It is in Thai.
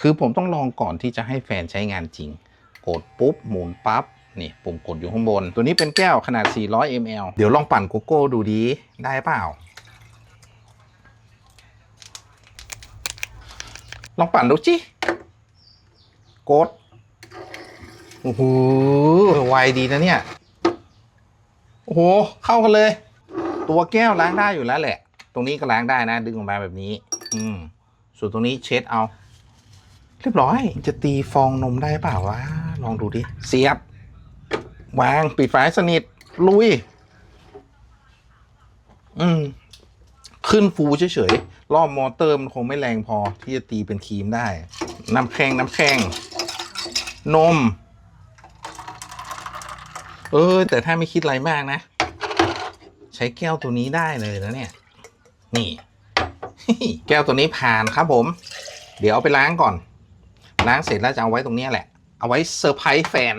คือผมต้องลองก่อนที่จะให้แฟนใช้งานจริง กดปุ๊บ หมุนปั๊บนี่ปุ่มกดอยู่ข้างบน ตัวนี้เป็นแก้วขนาด 400 ml เดี๋ยวลองปั่นโกโก้ดูดีได้เปล่า ลองปั่นดูจิกดโอ้โหไวดีนะเนี่ย โอ้โห เข้ากันเลย ตัวแก้วล้างได้อยู่แล้วแหละ ตรงนี้ก็ล้างได้นะ ดึงออกมาแบบนี้ อืมส่วนตรงนี้เช็ดเอา เรียบร้อย จะตีฟองนมได้เปล่าวะลองดูดิ เสียบ วางปิดฝาสนิท ลุย อืม ขึ้นฟูเฉยๆ รอบมอเตอร์มันคงไม่แรงพอที่จะตีเป็นครีมได้ น้ำแข็งน้ำแข็งนม เออ แต่ถ้าไม่คิดอะไรมากนะ ใช้แก้วตัวนี้ได้เลยนะเนี่ย นี่ แก้วตัวนี้ผ่านครับผม เดี๋ยวเอาไปล้างก่อน ล้างเสร็จแล้วจะเอาไว้ตรงนี้แหละ เอาไว้เซอร์ไพรส์แฟน